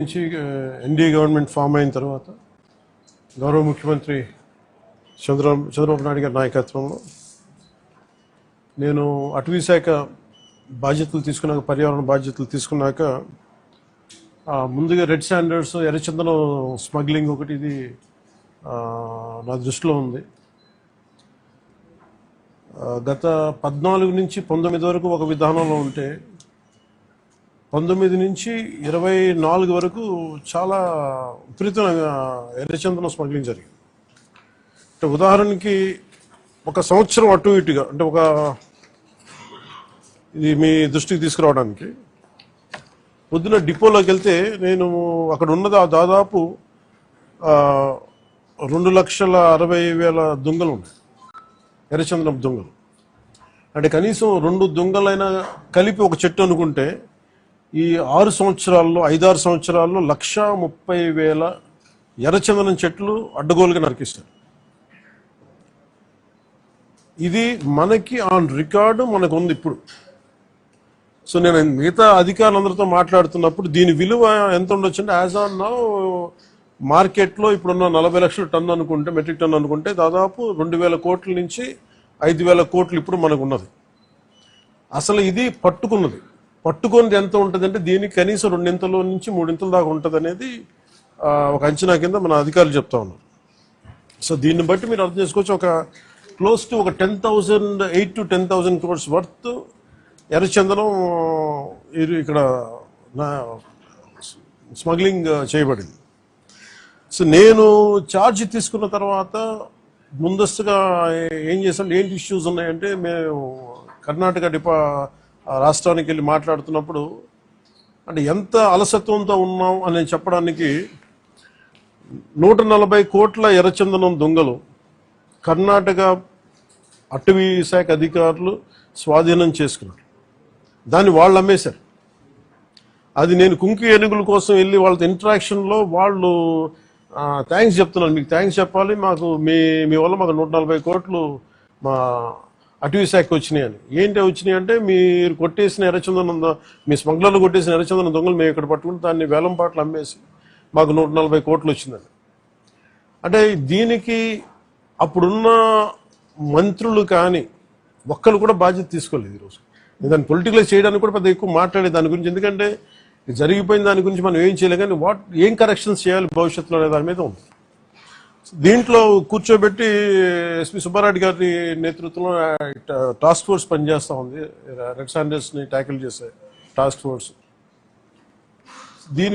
నుంచి NDA government form అయిన తర్వాత గౌరవ ముఖ్యమంత్రి చంద్ర చంద్రబాబు నాయుడు గారి నాయకత్వంలో నేను అటవీ శాఖ బాధ్యతలు తీసుకున్నాక పర్యావరణ బాధ్యతలు తీసుకున్నాక ముందుగా రెడ్ స్టాండర్డ్స్ ఎర్రచందనం స్మగ్లింగ్ ఒకటి ఇది నా దృష్టిలో ఉంది. గత పద్నాలుగు నుంచి పంతొమ్మిది వరకు ఒక విధానంలో ఉంటే పంతొమ్మిది నుంచి ఇరవై నాలుగు వరకు చాలా విపరీతంగా ఎర్రచందనం స్మగ్లింగ్ జరిగింది. అంటే ఉదాహరణకి ఒక సంవత్సరం అటు ఇటుగా అంటే ఒక ఇది మీ దృష్టికి తీసుకురావడానికి పొద్దున డిపోలోకి వెళ్తే నేను అక్కడ ఉన్నది దాదాపు రెండు లక్షల అరవై వేల దొంగలు ఉన్నాయి. ఎర్రచందనం దొంగలు. అంటే కనీసం రెండు దొంగలైనా కలిపి ఒక చెట్టు అనుకుంటే ఈ ఆరు సంవత్సరాల్లో ఐదారు సంవత్సరాల్లో లక్ష ముప్పై వేల ఎర్రచందనం చెట్లు అడ్డగోలుగా నరికిస్తారు. ఇది మనకి ఆన్ రికార్డు మనకు ఉంది ఇప్పుడు. సో నేను మిగతా అధికారులందరితో మాట్లాడుతున్నప్పుడు దీని విలువ ఎంత ఉండొచ్చు అంటే యాజ్ ఆన్ నౌ మార్కెట్లో ఇప్పుడున్న నలభై లక్షల టన్ను అనుకుంటే మెట్రిక్ టన్ అనుకుంటే దాదాపు రెండు వేల కోట్ల నుంచి ఐదు వేల కోట్లు ఇప్పుడు మనకు ఉన్నది అసలు ఇది పట్టుకున్నది. పట్టుకొని ఎంత ఉంటుంది అంటే దీనికి కనీసం రెండింతల నుంచి మూడింతల దాకా ఉంటుంది అనేది ఒక అంచనా కింద మన అధికారులు చెప్తా ఉన్నారు. సో దీన్ని బట్టి మీరు అర్థం చేసుకోవచ్చు ఒక క్లోజ్ టు ఒక ten thousand eight to ten thousand crores worth ఎర్రచందనం ఇక్కడ నా స్మగ్లింగ్ చేయబడింది. సో నేను ఛార్జ్ తీసుకున్న తర్వాత ముందస్తుగా ఏం చేసాం ఏంటి ఇష్యూస్ ఉన్నాయంటే మేము కర్ణాటక డిపా రాష్ట్రానికి వెళ్ళి మాట్లాడుతున్నప్పుడు అంటే ఎంత అలసత్వంతో ఉన్నాం అని చెప్పడానికి నూట నలభై కోట్ల ఎర్రచందనం దొంగలు కర్ణాటక అటవీ శాఖ అధికారులు స్వాధీనం చేసుకున్నారు. దాన్ని వాళ్ళు అమ్మేశారు. అది నేను కుంకి ఏనుగుల కోసం వెళ్ళి వాళ్ళతో ఇంటరాక్షన్లో వాళ్ళు థ్యాంక్స్ చెప్తున్నాను మీకు థ్యాంక్స్ చెప్పాలి. మాకు మీ మీ వల్ల మాకు నూట నలభై కోట్లు మా అటు శాఖ వచ్చినాయి అని. ఏంటి వచ్చినాయి అంటే మీరు కొట్టేసిన ఎర్రచందనం మీ స్మగ్లర్లు కొట్టేసిన ఎర్రచందనం దొంగలు మేము ఇక్కడ పట్టుకుని దాన్ని వేలం పాటలు అమ్మేసి మాకు నూట నలభై కోట్లు వచ్చిందని అంటే దీనికి అప్పుడున్న మంత్రులు కానీ ఒక్కరు కూడా బాధ్యత తీసుకోలేదు ఈరోజు దాన్ని పొలిటికలైజ్ చేయడానికి కూడా పెద్ద ఎక్కువ మాట్లాడే దాని గురించి. ఎందుకంటే ఇది జరిగిపోయిన దాని గురించి మనం ఏం చేయలేం కానీ వాట్ ఏం కరెక్షన్స్ చేయాలి భవిష్యత్తులో అనే దాని మీద ఉంది. దీంట్లో కూర్చోబెట్టి ఎస్పి సుబ్బారెడ్డి గారి నేతృత్వంలో టాస్క్ ఫోర్స్ పనిచేస్తూ ఉంది. రెడ్ని ట్యాకిల్ చేసే టాస్క్ ఫోర్స్. దీని గురించి